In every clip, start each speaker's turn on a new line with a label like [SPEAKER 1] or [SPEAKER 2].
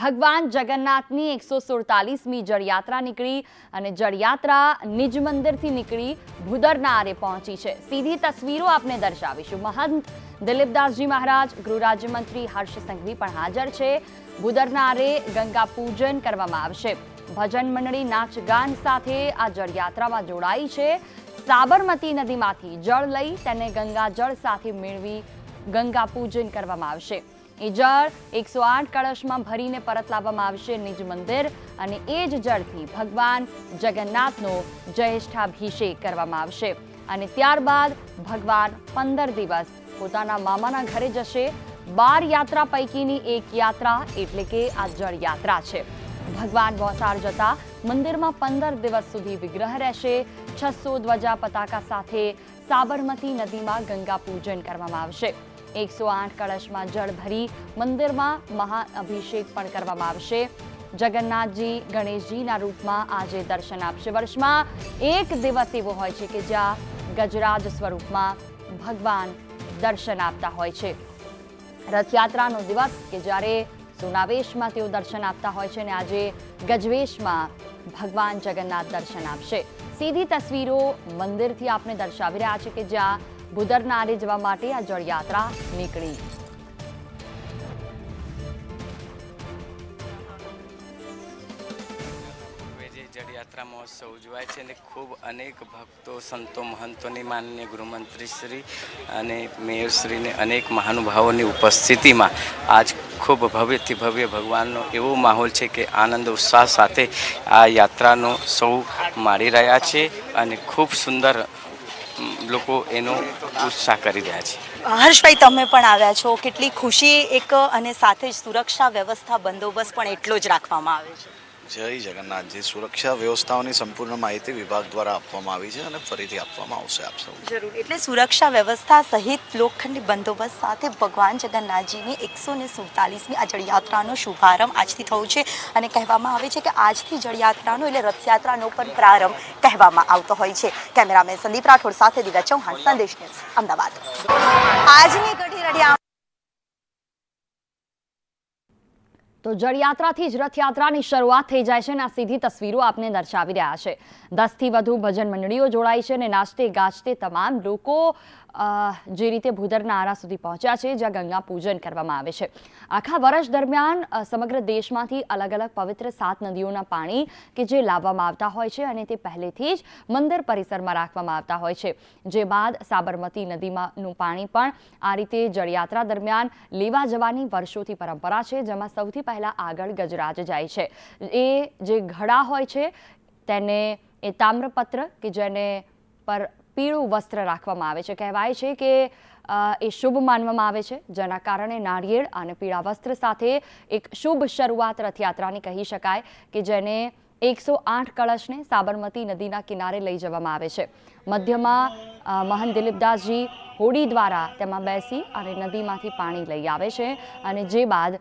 [SPEAKER 1] ભગવાન જગન્નાથની એકસો સુડતાલીસમી જળયાત્રા નીકળી અને જળયાત્રા નિજ મંદિરથી નીકળી ભૂદરનારે પહોંચી છે. સીધી તસવીરો આપને દર્શાવીશું. મહંત દિલીપદાસજી મહારાજ, ગૃહ રાજ્યમંત્રી હર્ષ સંઘવી પણ હાજર છે. ભૂદરનારે ગંગા પૂજન કરવામાં આવશે. ભજન મંડળી નાચ ગાન સાથે આ જળયાત્રામાં જોડાઈ છે. સાબરમતી નદીમાંથી જળ લઈ તેને ગંગા જળ સાથે મેળવી ગંગા પૂજન કરવામાં આવશે. એ જળ એકસો આઠ કળશમાં ભરીને પરત લાવવામાં આવશે નિજ મંદિર અને એ જ જળથી ભગવાન જગન્નાથનો જ્યેષ્ઠાભિષેક કરવામાં આવશે. અને ત્યારબાદ ભગવાન પંદર દિવસ પોતાના મામાના ઘરે જશે. બાર યાત્રા પૈકીની એક યાત્રા એટલે કે આ જળ યાત્રા છે. ભગવાન મોસાળ જતા મંદિરમાં પંદર દિવસ સુધી વિગ્રહ રહેશે. છસો ધ્વજા પતાકા સાથે સાબરમતી નદીમાં ગંગા પૂજન કરવામાં આવશે. એકસો આઠ કળશમાં જળ ભરી મંદિરમાં મહાઅભિષેક પણ કરવામાં આવશે. જગન્નાથજી ગણેશજીના રૂપમાં આજે દર્શન આપશે. વર્ષમાં એક દિવસ એવો હોય છે કે જ્યાં ગજરાજ સ્વરૂપમાં ભગવાન દર્શન આપતા હોય છે. રથયાત્રાનો દિવસ કે જ્યારે સોનાવેશમાં તેઓ દર્શન આપતા હોય છે અને આજે ગજવેશમાં ભગવાન જગન્નાથ દર્શન આપશે. સીધી તસવીરો મંદિરથી આપને દર્શાવી રહ્યા છે કે જ્યાં ભૂદરનારે જવા માટે આ જળયાત્રા નીકળી.
[SPEAKER 2] જળયાત્રા મહોત્સવ ઉજવાય છે અને ખૂબ અનેક ભક્તો, સંતો, મહંતોની માનનીય ગૃહમંત્રી શ્રી અને મેયરશ્રીને અનેક મહાનુભાવોની ઉપસ્થિતિમાં આજ ખૂબ ભવ્યથી ભવ્ય ભગવાનનો એવો માહોલ છે કે આનંદ, ઉત્સાહ સાથે આ યાત્રાનો સૌ માણી રહ્યા છે અને ખૂબ સુંદર લોકો એનો ઉત્સાહ કરી રહ્યા છે.
[SPEAKER 3] હર્ષભાઈ, તમે પણ આવ્યા છો. કેટલી ખુશી એક અને સાથે જ સુરક્ષા વ્યવસ્થા બંદોબસ્ત પણ એટલો જ રાખવામાં આવે છે.
[SPEAKER 4] જય જગન્નાથજી સુરક્ષા વ્યવસ્થાઓની સંપૂર્ણ માહિતી વિભાગ દ્વારા આપવામાં આવી છે અને ફરીથી આપવામાં આવશે આપ સૌ
[SPEAKER 3] જરૂર. એટલે સુરક્ષા વ્યવસ્થા સહિત લોખંડી બંદોબસ્ત સાથે ભગવાન જગન્નાથજીની એકસો ને સુડતાલીસમી આ જળયાત્રાનો શુભારંભ આજથી થયો છે અને કહેવામાં આવે છે કે આજથી જળયાત્રાનો એટલે રથયાત્રાનો પણ પ્રારંભ કહેવામાં આવતો હોય છે. કેમેરામેન સંદીપ રાઠોડ સાથે દિવ્યા ચૌહાણ, સંદેશ ન્યૂઝ, અમદાવાદ. આજની કઢી રડિયા
[SPEAKER 1] તો જળયાત્રાથી જ રથયાત્રાની શરૂઆત થઈ જાય છે અને આ સીધી તસવીરો આપને દર્શાવી રહ્યા છે. દસથી વધુ ભજન મંડળીઓ જોડાઈ છે અને નાચતે ગાજતે તમામ લોકો જે રીતે ભૂદરના આરા સુધી પહોંચ્યા છે, જ્યાં ગંગા પૂજન કરવામાં આવે છે. આખા વર્ષ દરમિયાન સમગ્ર દેશમાંથી અલગ અલગ પવિત્ર સાત નદીઓના પાણી કે જે લાવવામાં આવતા હોય છે અને તે પહેલેથી જ મંદિર પરિસરમાં રાખવામાં આવતા હોય છે. જે બાદ સાબરમતી નદીમાંનું પાણી પણ આ રીતે જળયાત્રા દરમિયાન લેવા જવાની વર્ષોથી પરંપરા છે, જેમાં સૌથી પહેલાં આગળ ગજરાજ જાય છે. એ જે ઘડા હોય છે, તેને એ તામ્રપત્ર કે જેને પર પીળું વસ્ત્ર રાખવામાં આવે છે. કહેવાય છે કે એ શુભ માનવામાં આવે છે. જેના કારણે નાળિયેર અને પીળા વસ્ત્ર સાથે એક શુભ શરૂઆત રથયાત્રાની કહી શકાય કે જેને એકસો આઠ કળશને સાબરમતી નદીના કિનારે લઈ જવામાં આવે છે. મધ્યમાં મહંત દિલીપદાસજી હોડી દ્વારા તેમાં બેસી અને નદીમાંથી પાણી લઈ આવે છે અને જે બાદ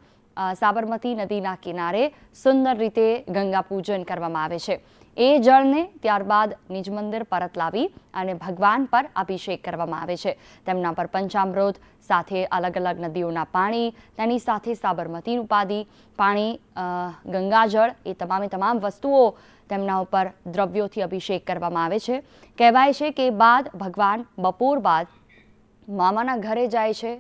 [SPEAKER 1] સાબરમતી નદીના કિનારે સુંદર રીતે ગંગા પૂજન કરવામાં આવે છે. એ જળને ત્યારબાદ નિજ મંદિર પરત લાવી અને ભગવાન પર અભિષેક કરવામાં આવે છે. તેમના પર પંચામૃત, સાથે અલગ અલગ નદીઓના પાણી, તેની સાથે સાબરમતી ઉપાધિ પાણી ગંગાજળ એ તમામે તમામ વસ્તુઓ તેમના ઉપર દ્રવ્યોથી અભિષેક કરવામાં આવે છે. કહેવાય છે કે બાદ ભગવાન બપોર બાદ મામાના ઘરે જાય છે.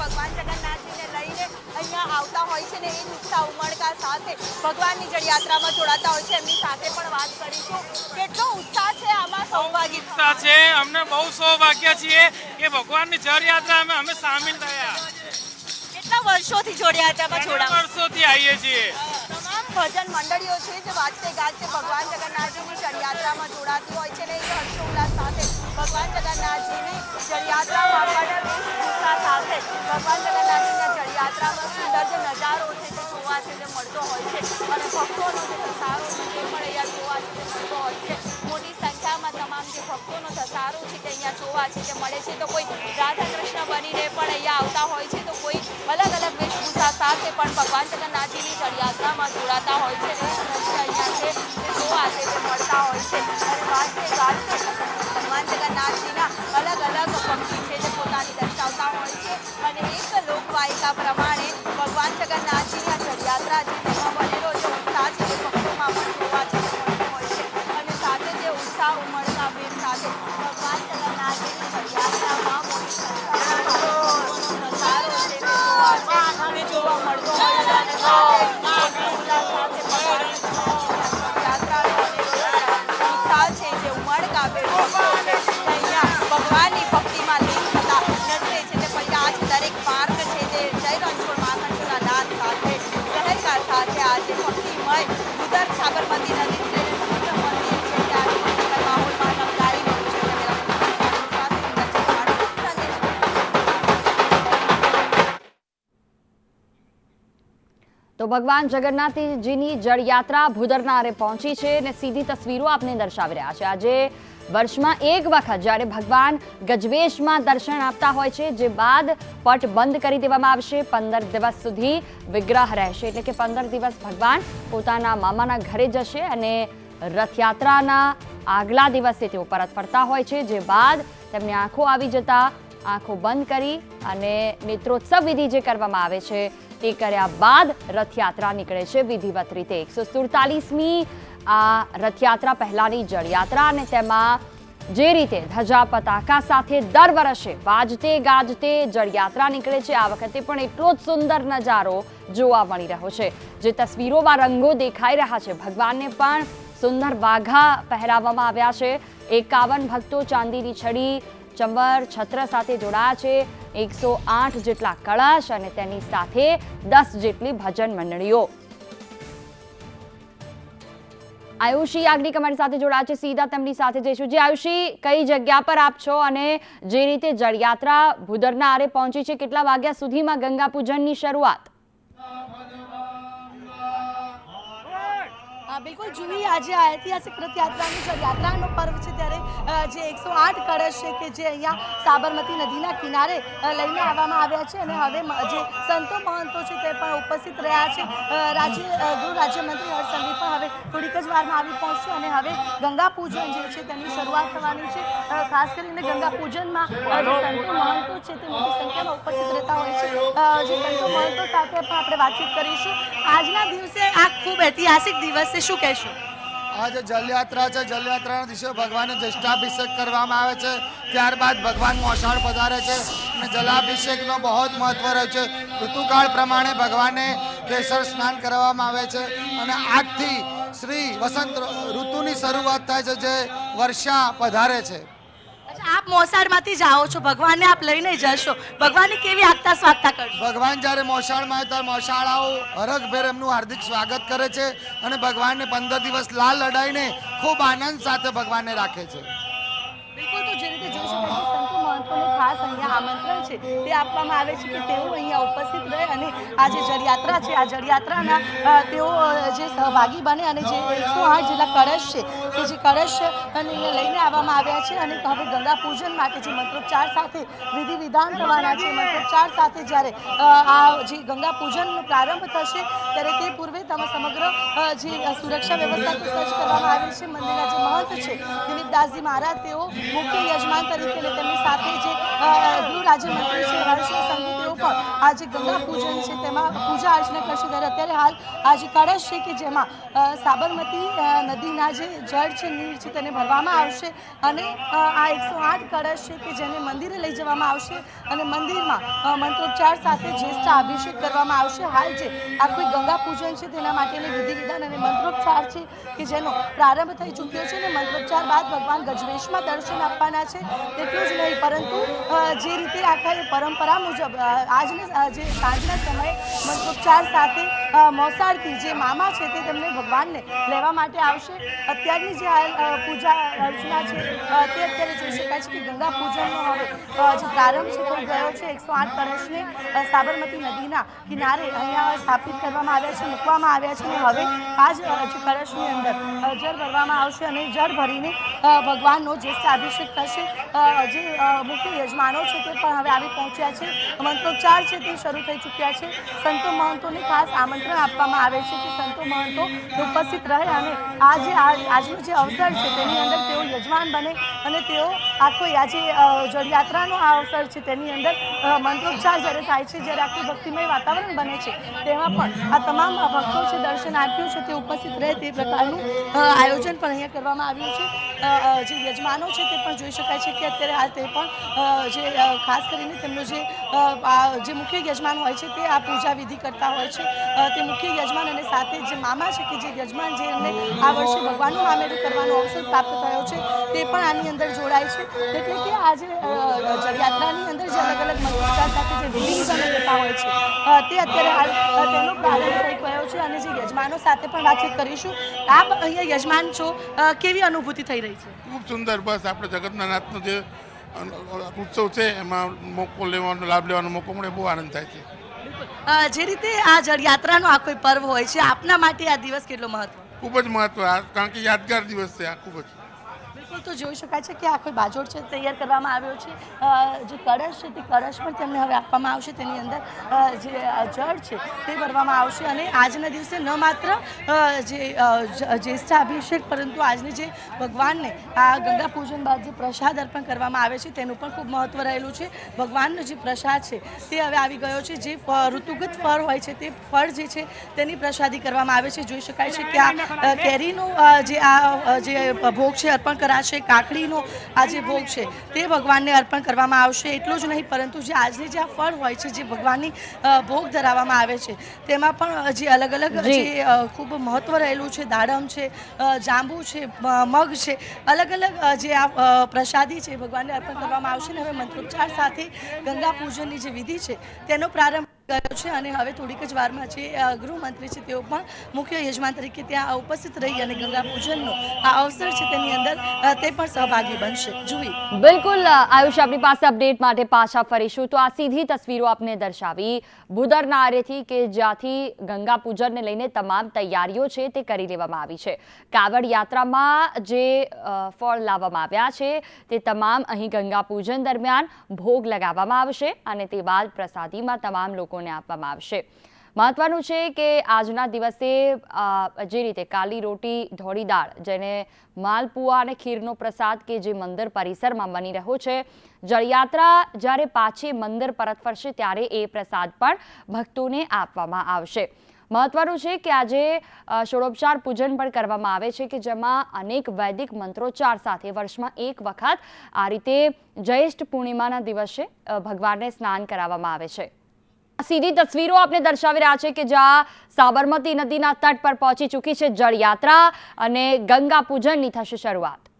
[SPEAKER 3] ભગવાન જગન્નાથજીને લઈને અહીંયા આવતા હોય છે ને એ ઉત્સાહ ઉમળકા સાથે ભગવાનની જળયાત્રામાં જોડાતા હોય છે. એમની સાથે પણ વાત કરીશું. કેટલો ઉત્સાહ છે આમાં સૌભાગી.
[SPEAKER 5] ઉત્સાહ છે. અમને બહુ સૌભાગ્ય છીએ કે ભગવાનની જળ યાત્રામાં અમે સામેલ થયા.
[SPEAKER 3] કેટલા વર્ષોથી જોડ્યા હતા એમાં જોડા
[SPEAKER 5] વર્ષોથી આવીએ છીએ.
[SPEAKER 3] તમામ ભજન મંડળીઓ છે જે વાજતે ગાજતે ભગવાન જગન્નાથજીની જળયાત્રામાં જોડાતી હોય છે ને એ હર્ષોલ્લાસ સાથે ભગવાન જગન્નાથજીની જળયાત્રામાં પણ વેશભૂષા સાથે ભગવાન જગન્નાથજીના જોવા છે તે મળતો હોય છે. અને ભક્તોનો જે ધસારો છે તે પણ અહીંયા જોવા છે તે મળતો હોય છે. મોટી સંખ્યામાં તમામ જે ભક્તોનો ધસારો છે તે અહીંયા જોવા છે તે મળે છે. તો કોઈ રાધા કૃષ્ણ બનીને પણ અહીંયા આવતા હોય છે. તો કોઈ અલગ અલગ વેશભૂષા સાથે પણ ભગવાન જગન્નાથજીની જળયાત્રામાં જોડાતા હોય છે. અને દ્રશ્ય અહીંયા છે તે જોવા છે તે મળતા હોય છે. અને વાજતે ગાજતે ભગવાન જગન્નાથજીના અલગ અલગ પંક્તિ છે જે પોતાની દર્શાવતા હોય છે. અને એક લોકવાયિકા પ્રમાણે Oh.
[SPEAKER 1] તો ભગવાન જગન્નાથજીની જળયાત્રા ભૂદરનારે પહોંચી છે અને સીધી તસવીરો આપને દર્શાવી રહ્યા છે. આજે વર્ષમાં એક વખત જ્યારે ભગવાન ગજવેશમાં દર્શન આપતા હોય છે, જે બાદ પટ બંધ કરી દેવામાં આવશે, પંદર દિવસ સુધી વિગ્રહ રહેશે. એટલે કે પંદર દિવસ ભગવાન પોતાના મામાના ઘરે જશે અને રથયાત્રાના આગલા દિવસે તેઓ પરત ફરતા હોય છે, જે બાદ તેમની આંખો આવી જતા, આંખો બંધ કરી અને નેત્રોત્સવ વિધિ જે કરવામાં આવે છે તે કર્યા બાદ રથયાત્રા નીકળે છે વિધિવત રીતે. એકસો સુડતાલીસમી આ રથયાત્રા પહેલાની જળયાત્રા અને તેમાં જે રીતે ધજા પતાકા સાથે દર વર્ષે વાજતે ગાજતે જળયાત્રા નીકળે છે, આ વખતે પણ એટલો જ સુંદર નજારો જોવા મળી રહ્યો છે. જે તસવીરોમાં રંગો દેખાઈ રહ્યા છે, ભગવાનને પણ સુંદર વાઘા પહેરાવવામાં આવ્યા છે. એકાવન ભક્તો ચાંદીની છડી, ચંબર, છત્ર સાથે જોડાયા છે. એકસો આઠ જેટલા કળશ અને તેની સાથે દસ જેટલી ભજન મંડળીઓ. આયુષી યાજ્ઞિક અમારી સાથે જોડાયા છે. સીધા તેમની સાથે જઈશું. જે આયુષી, કઈ જગ્યા પર આપ છો અને જે રીતે જળયાત્રા ભૂદરના આરે પહોંચી છે, કેટલા વાગ્યા સુધીમાં ગંગા પૂજનની શરૂઆત?
[SPEAKER 6] બિલકુલ જૂની આજે આ ઐતિહાસિક જે જળયાત્રાનો પર્વ છે ત્યારે જે એકસો આઠ કળશ છે કે જે અહીંયા સાબરમતી નદીના કિનારે લઈને આવવામાં આવ્યા છે અને હવે જે સંતો મહંતો છે તે પણ ઉપસ્થિત રહ્યા છે. રાજ્ય ગૃહ રાજ્યમંત્રી હર્ષ સંઘવી પણ હવે થોડીક જ વારમાં આવી પહોંચશે અને હવે ગંગા પૂજન જે છે તેની શરૂઆત થવાની છે. ખાસ કરીને ગંગા પૂજનમાં સંતો મહંતો છે તે મોટી સંખ્યામાં ઉપસ્થિત રહેતા હોય છે. જે સંતો મહંતો સાથે પણ આપણે વાતચીત કરીશું. આજના દિવસે આ ખૂબ ઐતિહાસિક દિવસ છે. શું કહેશો?
[SPEAKER 7] આજે જલયાત્રા છે. જલયાત્રાના દિવસે ભગવાનનો જ્યેષ્ઠાભિષેક કરવામાં આવે છે. ત્યારબાદ ભગવાન મોસાળ પધારે છે અને જલાભિષેકનો બહુ જ મહત્વ રહે છે. ઋતુકાળ પ્રમાણે ભગવાનને કેસર સ્નાન કરવામાં આવે છે અને આજથી શ્રી વસંત ઋતુની શરૂઆત થાય છે જે વર્ષા પધારે છે.
[SPEAKER 6] આપ મોસાળમાંથી જાઓ છો. ભગવાનને આપ લઈને જશો. ભગવાનની કેવી આગતા સ્વાગતા કરશો?
[SPEAKER 7] ભગવાન જ્યારે મોસાળમાં ત્યારે મોસાળાઓ હરખભેર એમનું હાર્દિક સ્વાગત કરે છે અને ભગવાનને પંદર દિવસ લાલ લડાઈને ખૂબ આનંદ સાથે ભગવાનને રાખે છે.
[SPEAKER 6] બિલકુલ તો જે રીતે જોઈ શકાય છે સંતો મહંતોને ખાસ અહીંયા આમંત્રણ છે. તે આપવામાં આવે છે કે તેઓ અહીંયા ઉપસ્થિત રહે અને આ જે જળયાત્રા છે આ જળયાત્રાના તેઓ જે સહભાગી બને અને જે એકસો આઠ જેટલા કળશ છે કે જે કળશ અને લઈને આવવામાં આવ્યા છે અને હવે ગંગા પૂજન માટે જે મંત્રોચ્ચાર સાથે વિધિ વિધાન થવાના છે, મંત્રોચ્ચાર સાથે જ્યારે આ જે ગંગા પૂજનનો પ્રારંભ થશે, ત્યારે તે પૂર્વે તમે સમગ્ર જે સુરક્ષા વ્યવસ્થા સજ્જ કરવામાં આવી છે, મંદિરના જે મહંત છે, દિલીપદાસજી મહારાજ તેઓ મુખ્ય યજમાન તરીકે તેમની સાથે જે ગૃહ રાજ્યમંત્રી છે હર્ષ સંઘવી પણ આ જે ગંગા પૂજન છે, તેમાં પૂજા અર્ચના કરશે. ત્યારે અત્યારે હાલ આ જે કળશ છે કે જેમાં સાબરમતી નદીના જે જળ છે, નીર છે, તેને ભરવામાં આવશે. અને આ એકસો આઠ કળશ છે કે જેને મંદિરે લઈ જવામાં આવશે. અને મંદિરમાં મંત્રોચ્ચાર સાથે જ્યેષ્ઠ અભિષેક કરવામાં આવશે. હાલ જે આ કોઈ ગંગા પૂજન છે, તેના માટેની વિધિ વિધાન અને મંત્રોચ્ચાર છે કે જેનો પ્રારંભ થઈ ચૂક્યો છે. અને મંત્રોચ્ચાર બાદ ભગવાન ગજવેશમાં દર્શન આપવાના છે. તેટલું જ નહીં, પરંતુ જે રીતે આખા એ પરંપરા મુજબ આજને જે સાંજના સમયે મંત્રોચ્ચાર સાથે મોસાળથી જે મામા છે તે તેમને ભગવાનને લેવા માટે આવશે. અત્યારની જે પૂજા, અર્ચના છે તે અત્યારે જોઈ શકાય છે કે ગંગા પૂજનનો હવે જે પ્રારંભ છે તે ગયો છે એકસો આઠ કળશને સાબરમતી નદીના કિનારે અહીંયા સ્થાપિત કરવામાં આવ્યા છે, મૂકવામાં આવ્યા છે. અને હવે આ જ કળશની અંદર જળ ભરવામાં આવશે અને જળ ભરીને ભગવાનનો જે અભિષેક થશે. જે મુખ્ય યજમાનો છે તે પણ હવે આવી પહોંચ્યા છે. મંત્રોચ્ચાર છે તે શરૂ થઈ ચૂક્યા છે. સંતો મહંતોને ખાસ આમંત્રણ આપવામાં આવે છે કે સંતો મહંતો ઉપસ્થિત રહે અને આ જે આજનો જે અવસર છે તેની અંદર તેઓ યજમાન બને અને તેઓ આખો આજે જળયાત્રાનો આ અવસર છે તેની અંદર મંત્રોચ્ચાર જ્યારે થાય છે, જ્યારે આખું ભક્તિમય વાતાવરણ બને છે, તેમાં પણ આ તમામ ભક્તો છે, દર્શનાર્થીઓ છે તે ઉપસ્થિત રહે તે પ્રકારનું આયોજન પણ અહીંયા કરવામાં આવ્યું છે. જે યજમાનો છે તે પણ જોઈ શકાય છે કે અત્યારે હાલ તે પણ જે ખાસ કરીને તેમનો જે મુખ્ય યજમાન હોય છે તે આ પૂજા વિધિ કરતા હોય છે. તે મુખ્ય યજમાન અને સાથે જે મામા છે કે જે યજમાન જે એમને આ વર્ષે ભગવાનનું મામેરું કરવાનો અવસર પ્રાપ્ત થયો છે, તે પણ આની અંદર જોડાય છે. એટલે કે આજે યાત્રાની અંદર જે અલગ અલગ મંત્રોચ્ચાર સાથે જે વિધિ વિધાનો થતા હોય છે તે અત્યારે હાલ તેનો પ્રારંભ થઈ ગયો છે અને જે યજમાનો સાથે પણ વાતચીત કરીશું. આપ અહીંયા યજમાન છો કેવી અનુભૂતિ થઈ રહી છે?
[SPEAKER 8] ખૂબ સુંદર, બસ આપણે જગન્નાથનો જે ઉત્સવ છે, એમાં મોકો લેવાનો, લાભ લેવાનો મોકો મળે, બહુ આનંદ થાય છે.
[SPEAKER 6] જે રીતે આ જળયાત્રાનો આ કોઈ પર્વ હોય છે, આપના માટે આ દિવસ કેટલો મહત્વ
[SPEAKER 8] ખૂબ જ મહત્વ. કારણ કે યાદગાર દિવસ છે આ, ખૂબ જ.
[SPEAKER 6] બિલકુલ તો જોઈ શકાય છે કે આ કોઈ બાજોડ છે, તૈયાર કરવામાં આવ્યો છે. જે કળશ છે, તે કળશ પણ તેમને હવે આપવામાં આવશે. તેની અંદર જે જળ છે, તે ભરવામાં આવશે. અને આજના દિવસે ન માત્ર જે અભિષેક, પરંતુ આજની જે ભગવાનને આ ગંગા પૂજન બાદ જે પ્રસાદ અર્પણ કરવામાં આવે છે, તેનું પણ ખૂબ મહત્વ રહેલું છે. ભગવાનનો જે પ્રસાદ છે, તે હવે આવી ગયો છે. જે ઋતુગત ફળ હોય છે, તે ફળ જે છે, તેની પ્રસાદી કરવામાં આવે છે. જોઈ શકાય છે કે આ કેરીનું જે આ જે ભોગ છે, અર્પણ કરાશે કાકડીનો આ જે ભોગ છે તે ભગવાનને અર્પણ કરવામાં આવશે. એટલું જ નહીં પરંતુ જે આજની જે આ ફળ હોય છે જે ભગવાનની ભોગ ધરાવવામાં આવે છે તેમાં પણ જે અલગ અલગ
[SPEAKER 1] જે
[SPEAKER 6] ખૂબ મહત્વ રહેલું છે દાડમ છે જાંબુ છે મગ છે અલગ અલગ જે આ પ્રસાદી છે ભગવાનને અર્પણ કરવામાં આવશે. ને હવે મંત્રોચ્ચાર સાથે ગંગા પૂજનની જે વિધિ છે તેનો પ્રારંભ ગયો છે અને હવે થોડીક જ વારમાં જે ગૃહમંત્રી છે તેઓ પણ મુખ્ય યજમાન તરીકે ત્યાં ઉપસ્થિત રહી અને ગંગા પૂજનનો આ અવસર છે તેની અંદર તે પણ સહભાગી બનશે. જુવી
[SPEAKER 1] બિલકુલ આયુષ, આપણી પાસે અપડેટ માટે પાછા ફરીશું. તો આ સીધી તસવીરો આપને દર્શાવી. બુદરના આરેથી કે જ્યાંથી ગંગા પૂજનને લઈને તમામ તૈયારીઓ છે તે કરી લેવામાં આવી છે. કાવડ યાત્રામાં જે ફળ લાવવામાં આવ્યા છે, તે તમામ અહીં ગંગા પૂજન દરમિયાન ભોગ લગાવવામાં આવશે અને તે બાદ પ્રસાદીમાં તમામ લોકોને આપવામાં આવશે. મહત્વનું છે કે આજના દિવસે જે રીતે કાલી રોટી, ધોળી દાળ જેને માલપુઆ અને ખીરનો પ્રસાદ કે જે મંદિર પરિસરમાં બની રહ્યો છે, જળયાત્રા જ્યારે પાછી મંદિર પરત ફરશે ત્યારે એ પ્રસાદ પણ ભક્તોને આપવામાં આવશે. મહત્વનું છે કે આજે ષોડોપચાર પૂજન પણ કરવામાં આવે છે કે જેમાં અનેક વૈદિક મંત્રોચ્ચાર સાથે વર્ષમાં એક વખત આ રીતે જ્યેષ્ઠ પૂર્ણિમાના દિવસે ભગવાનને સ્નાન કરાવવામાં આવે છે. સીધી તસવીરો આપને દર્શાવી રહ્યા છે કે જ્યાં સાબરમતી નદીના તટ પર પહોંચી ચૂકી છે જળયાત્રા અને ગંગા પૂજનની થશે શરૂઆત.